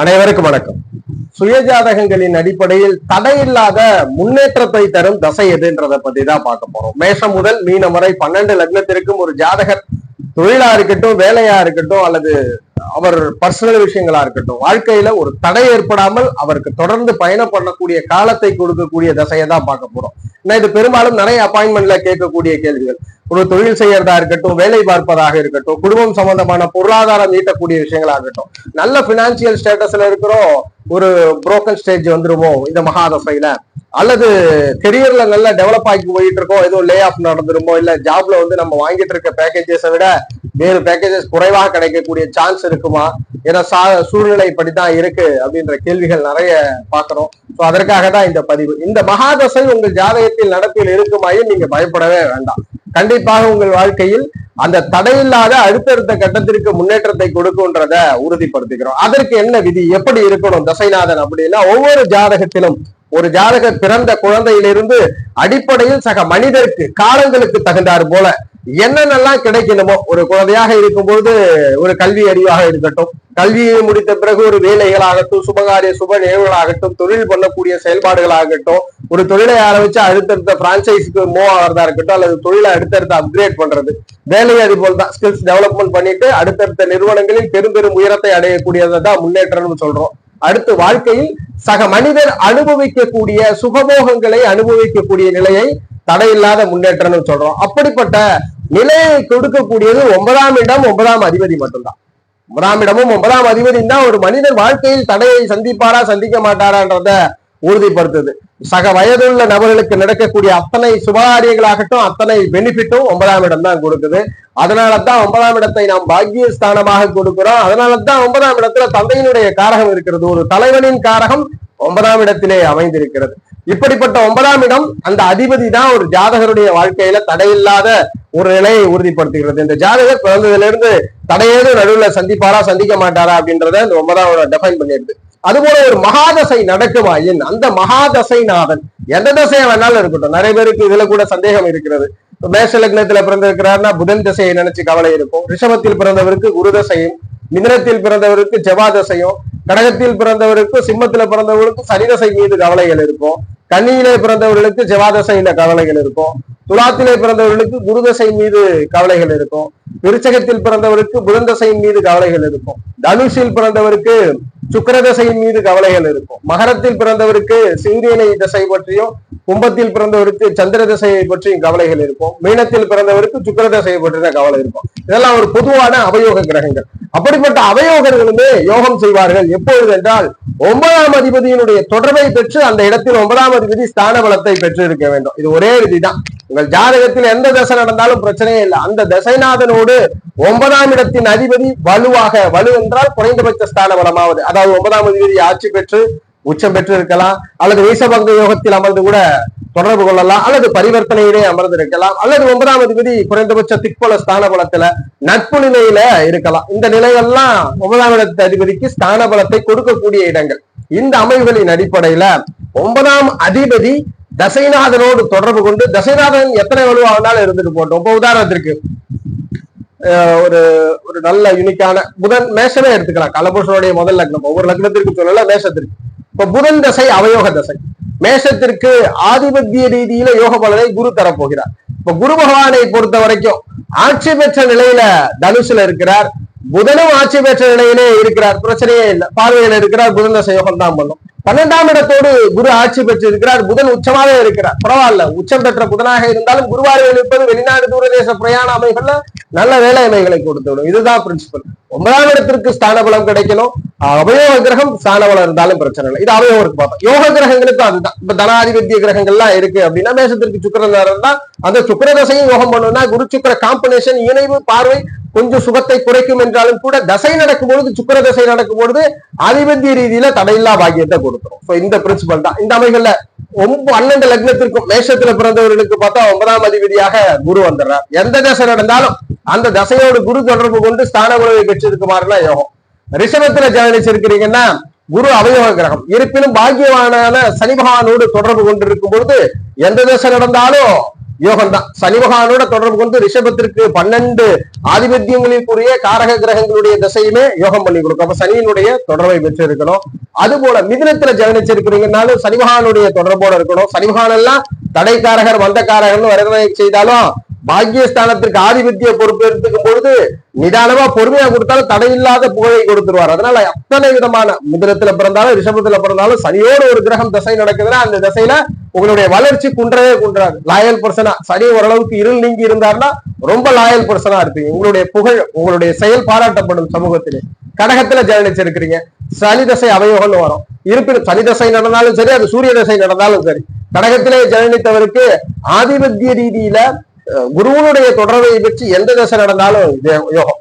அனைவருக்கும் வணக்கம். சுயஜாதகங்களின் அடிப்படையில் தடையில்லாத முன்னேற்றத்தை தரும் தசை எதுன்றதை பத்தி தான் பார்க்க போறோம். மேஷம் முதல் மீனம் வரை பன்னெண்டு லக்னத்திற்கும் ஒரு ஜாதகர் தொழிலா இருக்கட்டும் வேலையா இருக்கட்டும் அல்லது அவர் பர்சனல் விஷயங்களா இருக்கட்டும் வாழ்க்கையில ஒரு தடை ஏற்படாமல் அவருக்கு தொடர்ந்து பயணம் பண்ணக்கூடிய காலத்தை கொடுக்கக்கூடிய தசையை தான் பார்க்க போறோம். ஏன்னா இது பெரும்பாலும் நிறைய அப்பாயின்மெண்ட்ல கேட்கக்கூடிய கேள்விகள். ஒரு தொழில் செய்யறதா இருக்கட்டும் வேலை பார்ப்பதாக இருக்கட்டும் குடும்பம் சம்பந்தமான பொருளாதாரம் ஈட்டக்கூடிய விஷயங்களாகட்டும் நல்ல பினான்சியல் ஸ்டேட்டஸ்ல இருக்கிறோம் ஒரு புரோக்கன் ஸ்டேஜ் வந்துருவோம் இந்த மகாதசையில. அல்லது கெரியர்ல நல்லா டெவலப் ஆகி போயிட்டு இருக்கோம் ஏதோ லே ஆஃப் நடந்துருமோ இல்ல ஜாப்ல வந்து நம்ம வாங்கிட்டு இருக்க பேக்கேஜஸை விட வேறு பேக்கேஜஸ் குறைவாக கிடைக்கக்கூடிய சான்ஸ் இருக்குமா? ஏன்னா சா சூழ்நிலை இப்படிதான் இருக்கு அப்படின்ற கேள்விகள் நிறைய பாக்குறோம் ஸோ அதற்காக தான் இந்த பதிவு. இந்த மகாதசை உங்கள் ஜாதகத்தில் நடப்பில் இருக்குமாயும் நீங்க பயப்படவே வேண்டாம். கண்டிப்பாக உங்கள் வாழ்க்கையில் அந்த தடையில்லாத அடுத்தடுத்த கட்டத்திற்கு முன்னேற்றத்தை கொடுக்கும்ன்றத உறுதிப்படுத்திக்கிறோம். அதற்கு என்ன விதி? எப்படி இருக்கணும்? தசைநாதன் அப்படின்னா ஒவ்வொரு ஜாதகத்திலும் ஒரு ஜாதக பிறந்த குழந்தையிலிருந்து அடிப்படையில் சக மனிதருக்கு காலங்களுக்கு தகுந்தார் போல என்னென்னலாம் கிடைக்கணுமோ ஒரு குழந்தையாக இருக்கும்போது ஒரு கல்வி அறிவாக இருக்கட்டும் கல்வியை முடித்த பிறகு ஒரு வேலைகளாகட்டும் சுபகாரிய சுப நிகழ்வுகளாகட்டும் தொழில் பண்ணக்கூடிய செயல்பாடுகளாகட்டும் ஒரு தொழிலை ஆரம்பிச்சு அடுத்தடுத்த பிரான்சைஸுக்கு மூவ் ஆகிறதா இருக்கட்டும் அல்லது தொழிலை அடுத்தடுத்து அப்கிரேட் பண்றது. வேலையை அது போல் தான் ஸ்கில்ஸ் டெவலப்மெண்ட் பண்ணிட்டு அடுத்தடுத்த நிறுவனங்களில் பெரும் பெரும் உயரத்தை அடையக்கூடியதை தான் முன்னேற்றம்னு சொல்றோம். அடுத்து வாழ்க்கையில் சக மனிதர் அனுபவிக்கக்கூடிய சுகபோகங்களை அனுபவிக்கக்கூடிய நிலையை தடையில்லாத முன்னேற்றம்னு சொல்றோம். அப்படிப்பட்ட நிலையை கொடுக்கக்கூடியது ஒன்பதாம் இடம் ஒன்பதாம் அதிபதி மட்டும்தான். ஒன்பதாம் இடமும் ஒன்பதாம் அதிபதியும் தான் ஒரு மனிதன் வாழ்க்கையில் தடையை சந்திப்பாரா சந்திக்க மாட்டாரான்றத உறுதிப்படுத்துது. சக வயதுள்ள நபர்களுக்கு நடக்கக்கூடிய அத்தனை சுபகாரியங்களாகட்டும் அத்தனை பெனிஃபிட்டும் ஒன்பதாம் இடம் தான் கொடுக்குது. அதனால தான் ஒன்பதாம் இடத்தை நாம் பாக்கிய ஸ்தானமாக கொடுக்கிறோம். அதனால தான் ஒன்பதாம் இடத்துல தந்தையினுடைய காரகம் இருக்கிறது. ஒரு தலைவனின் காரகம் ஒன்பதாம் இடத்திலே அமைந்திருக்கிறது. இப்படிப்பட்ட ஒன்பதாம் இடம் அந்த அதிபதி தான் ஒரு ஜாதகருடைய வாழ்க்கையில தடையில்லாத ஒரு நிலையை உறுதிப்படுத்துகிறது. இந்த ஜாதகர் பிறந்ததுல இருந்து தடையேது நடுவில் சந்திப்பாரா சந்திக்க மாட்டாரா அப்படின்றத இந்த ஒன்பதாம் இடம் டெஃபைன் பண்ணிடுது அதுபோல ஒரு மகாதசை நடக்குமாயின் அந்த மகாதசைநாதன் எந்த தசையை வேணாலும் இருக்கட்டும். நிறைய பேருக்கு இதுல கூட சந்தேகம் இருக்கிறது. மேஷ லக்னத்துல பிறந்திருக்கிறாருன்னா புதன் தசையை நினைச்சு கவலை இருக்கும். ரிஷபத்தில் பிறந்தவருக்கு குரு தசையும் மிதனத்தில் பிறந்தவருக்கு செவ்வாய் தசையும் கடகத்தில் பிறந்தவருக்கு சிம்மத்துல பிறந்தவருக்கு சனிதசை மீது கவலைகள் இருக்கும். கன்னியிலே பிறந்தவர்களுக்கு செவ்வாதசையில கவலைகள் இருக்கும். துலாத்திலே பிறந்தவர்களுக்கு குருதசை மீது கவலைகள் இருக்கும். விருச்சகத்தில் பிறந்தவருக்கு புதந்தசையின் மீது கவலைகள் இருக்கும். தனுஷில் பிறந்தவருக்கு சுக்கரதசையின் மீது கவலைகள் இருக்கும். மகரத்தில் பிறந்தவருக்கு சூரியனை தசை பற்றியும் கும்பத்தில் பிறந்தவருக்கு சந்திர தசையை பற்றியும் கவலைகள் இருக்கும். மீனத்தில் பிறந்தவருக்கு சுக்கர தசையை பற்றின கவலை இருக்கும். இதெல்லாம் ஒரு பொதுவான அவயோக கிரகங்கள். அப்படிப்பட்ட அவயோகர்களுமே யோகம் செய்வார்கள். எப்பொழுது என்றால் ஒன்பதாம் அதிபதியினுடைய தொடர்பை பெற்று அந்த இடத்தில் ஒன்பதாம் அதிபதி ஸ்தான பலத்தை பெற்று இருக்க வேண்டும். இது ஒரே விதிதான். உங்கள் ஜாதகத்தில் எந்த தசை நடந்தாலும் பிரச்சனையே இல்லை. அந்த தசைநாதனோடு ஒன்பதாம் இடத்தின் அதிபதி வலுவாக வலு என்றால் குறைந்தபட்ச ஸ்தான பலமாவது. அதாவது ஒன்பதாம் அதிபதி ஆட்சி பெற்று உச்சம் பெற்று இருக்கலாம் அல்லது வீசபங்க யோகத்தில் அமர்ந்து கூட தொடர்பு கொள்ளலாம் அல்லது பரிவர்த்தனையிலே அமர்ந்து இருக்கலாம் அல்லது ஒன்பதாம் அதிபதி குறைந்தபட்ச திக்பல ஸ்தான பலத்துல நட்பு நிலையில இருக்கலாம். இந்த நிலைகள்லாம் ஒன்பதாம் இடத்து அதிபதிக்கு ஸ்தான பலத்தை கொடுக்கக்கூடிய இடங்கள். இந்த அமைவுகளின் அடிப்படையில ஒன்பதாம் அதிபதி தசைநாதனோடு தொடர்பு கொண்டு தசைநாதன் எத்தனை வலுவாக இருந்துட்டு போட்டோம் இப்போ உதாரணத்திற்கு ஒரு ஒரு நல்ல யூனிக்கான புதன் மேஷமே எடுத்துக்கலாம். கலபுருஷனுடைய முதல் லக்னம். ஒவ்வொரு லக்னத்திற்கு சொல்லல மேஷத்திற்கு. இப்ப புதன் தசை அவயோக தசை. மேஷத்திற்கு ஆதிபத்திய ரீதியில யோக பலனை குரு தரப்போகிறார். இப்ப குரு பகவானை பொறுத்த வரைக்கும் ஆட்சி பெற்ற நிலையில தனுசுல இருக்கிறார். புதனும் ஆட்சி பெற்ற நிலையிலே இருக்கிறார். பிரச்சனையே இல்லை. பார்வையில இருக்கிறார். புதன் தசை யோகம் தான் பண்ணும். பன்னெண்டாம் இடத்தோடு குரு ஆட்சி பெற்று இருக்கிறார் புதன் உச்சமாக இருக்கிறார். பரவாயில்ல. உச்சம் பெற்ற புதனாக இருந்தாலும் குருவாரில் இருப்பது வெளிநாடு தூரதேச பிரயாண அமைகள்ல நல்ல வேலை அமைகளை கொடுத்து விடும் இதுதான் பிரின்சிபல் ஒன்பதாம் இடத்திற்கு ஸ்தான பலம் கிடைக்கணும். அவயோக கிரகம் ஸ்தான பலம் இருந்தாலும் பிரச்சனை இல்லை. இது அவயோகருக்கு பார்த்தோம் யோக கிரகங்களுக்கும் அதுதான். இப்ப தனாதிபத்திய கிரகங்கள்லாம் இருக்கு அப்படின்னா மேசத்திற்கு சுக்கரன் இருந்தா அந்த சுக்கர தசையும் யோகம் பண்ணணும்னா குரு சுக்கர காம்பினேஷன் இணைவு பார்வை கொஞ்சம் சுகத்தை குறைக்கும் என்றாலும் கூட தசை நடக்கும் பொழுது சுக்கர தசை நடக்கும் பொழுது அதிபத்திய ரீதியில தடையில்லா பாக்கியத்தை கொடுத்துரும். இந்த பிரின்சிபல் தான். இந்த அமைகள்ல ஒன்பது பன்னெண்டு லக்னத்திற்கும் மேஷத்துல பிறந்தவர்களுக்கு பார்த்தா ஒன்பதாம் அதிபதியாக குரு வந்துடுறார். எந்த தசை நடந்தாலும் அந்த தசையோடு குரு தொடர்பு கொண்டு ஸ்தான உறவை பெற்றிருக்குமாறுனா யோகம். ரிஷபத்துல ஜனிச்சிருக்கிறீங்கன்னா குரு அவயோக கிரகம். இருப்பினும் பாக்கியவான சனி பகவானோடு தொடர்பு கொண்டிருக்கும் பொழுது எந்த தசை நடந்தாலும் யோகம் தான் சனி பகவானோட தொடர்பு கொண்டு ரிஷபத்திற்கு பன்னெண்டு ஆதிபத்தியங்களிற்குரிய காரக கிரகங்களுடைய திசையுமே யோகம் பண்ணி கொடுக்கும். அப்ப சனியினுடைய தொடர்பை பெற்று இருக்கணும் அது போல மிதினத்துல ஜெகனிச்சிருக்கிறீங்கனாலும் சனி பகவானுடைய தொடர்போட இருக்கணும். சனி பகவான் எல்லாம் தடைக்காரகர் வந்தக்காரகர்னு வரதனை செய்தாலும் பாக்கியஸ்தானத்திற்கு ஆதிபத்திய பொறுப்பு எடுத்துக்கும் பொழுது நிதானமா பொறுமையா கொடுத்தாலும் தடையில்லாத புகழை கொடுத்துருவார். அதனால அத்தனை விதமான மிதனத்துல பிறந்தாலும் ரிஷபத்துல பிறந்தாலும் சனியோட ஒரு கிரகம் திசை நடக்குதுன்னா அந்த திசையில உங்களுடைய வளர்ச்சி குன்றவே குன்றாது. லாயல் பர்சனா சனி ஓரளவுக்கு இருள் நீங்கி இருந்தாருன்னா ரொம்ப லாயல் பர்சனா இருப்பீங்க. உங்களுடைய புகழ் உங்களுடைய செயல் பாராட்டப்படும் சமூகத்திலே. கடகத்துல ஜெயனிச்சிருக்கிறீங்க சனி தசை அவயோகம்னு வரும். இருப்பினும் சனி தசை நடந்தாலும் சரி அது சூரிய தசை நடந்தாலும் சரி கடகத்திலே ஜெயனித்தவருக்கு ஆதிபத்திய ரீதியில குருவனுடைய தொடர்பை பற்றி எந்த தசை நடந்தாலும் யோகம்.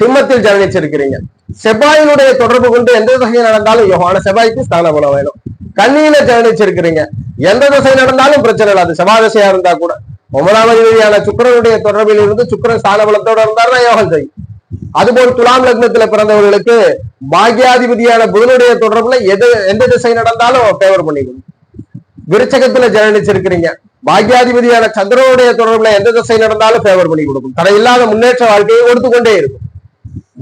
சிம்மத்தில் ஜனனிச்சிருக்கிறீங்க செவ்வாயினுடைய தொடர்பு கொண்டு எந்த தசை நடந்தாலும் யோகம். ஆனா செவ்வாய்க்கு ஸ்தான பலம் வேணும் கண்ணியில ஜனனிச்சிருக்கிறீங்க எந்த தசை நடந்தாலும் பிரச்சனை இல்லை அது செவ்வாய் தசையா இருந்தா கூட. ஒன்பதாம் அதிபதியான சுக்கிரனுடைய தொடர்பில் இருந்து சுக்கரன் ஸ்தான பலத்தோட இருந்தாருன்னா யோகம் செய்யும். அதுபோல் துலாம் லக்னத்துல பிறந்தவர்களுக்கு பாக்யாதிபதியான புதனுடைய தொடர்புல எது எந்த திசை நடந்தாலும் ஃபேவர் பண்ணிக்கணும். விருச்சகத்துல ஜனனிச்சிருக்கிறீங்க பாக்யாதிபதியான சந்திரனுடைய தொடர்புல எந்த திசை நடந்தாலும் ஃபேவர் பண்ணி கொடுக்கும். தடையில்லாத முன்னேற்ற வாழ்க்கையை கொடுத்து கொண்டே இருக்கும்.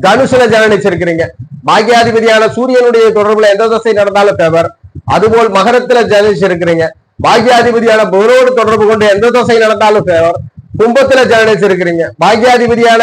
தனுசுல ஜனனிச்சிருக்கிறீங்க. பாக்யாதிபதியான சூரியனுடைய தொடர்புல எந்த திசை நடந்தாலும் ஃபேவர் அதுபோல் மகரத்துல ஜனனிச்சிருக்கிறீங்க. பாக்யாதிபதியான புதனோடு தொடர்பு கொண்டு எந்த திசை நடந்தாலும் ஃபேவர் கும்பத்துல ஜனனிச்சிருக்கிறீங்க. பாக்யாதிபதியான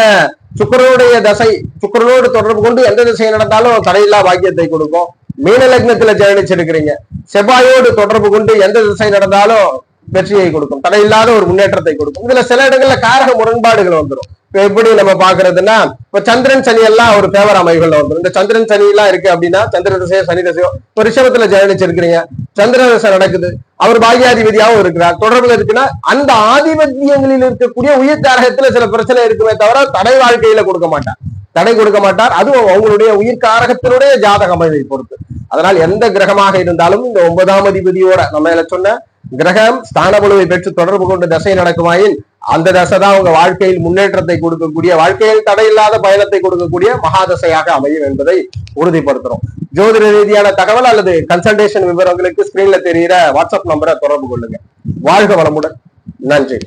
சுக்கிரனுடைய தசை சுக்கிரனோடு தொடர்பு கொண்டு எந்த திசை நடந்தாலும் தடையில்லா பாக்கியத்தை கொடுக்கும். மீன லக்னத்துல ஜனனிச்சிருக்கிறீங்க. செவ்வாயோடு தொடர்பு கொண்டு எந்த திசை நடந்தாலும் வெற்றியை கொடுக்கும். தடையில்லாத ஒரு முன்னேற்றத்தை கொடுக்கும். இதுல சில இடங்கள்ல காரக முரண்பாடுகள் வந்துடும் இப்ப எப்படி நம்ம பாக்குறதுன்னா இப்ப சந்திரன் சனி எல்லாம் ஒரு தேவர அமைவுகள்ல வந்துடும் இந்த சந்திரன் சனி எல்லாம் இருக்கு அப்படின்னா சந்திர திசையோ சனி திசையோ இப்ப ரிஷபத்துல ஜெயனிச்சிருக்கிறீங்க சந்திர திசை நடக்குது. அவர் பாகியாதிபதியாகவும் இருக்கிறார். தொடர்புல இருக்குன்னா அந்த ஆதிபத்தியங்களில் இருக்கக்கூடிய உயிர் தாரகத்துல சில பிரச்சனை இருக்குமே தவிர தடை வாழ்க்கையில கொடுக்க மாட்டார். தடை கொடுக்க மாட்டார். அதுவும் அவங்களுடைய உயிர் காரகத்தினுடைய ஜாதக அமைவை பொறுத்து. அதனால் எந்த கிரகமாக இருந்தாலும் இந்த ஒன்பதாம் அதிபதியோட நம்ம சொன்ன கிரகம் ஸ்தான குழுவை பெற்று தொடர்பு கொண்டு தசை நடக்குமாயின் அந்த தசை தான் உங்க வாழ்க்கையில் முன்னேற்றத்தை கொடுக்கக்கூடிய வாழ்க்கையில் தடையில்லாத பயணத்தை கொடுக்கக்கூடிய மகாதசையாக அமையும் என்பதை உறுதிப்படுத்துறோம். ஜோதிட ரீதியான தகவல் அல்லது கன்சல்டேஷன் விவரங்களுக்கு ஸ்கிரீன்ல தெரிகிற வாட்ஸ்அப் நம்பரை தொடர்பு கொள்ளுங்க. வாழ்க வளமுடன். நன்றி.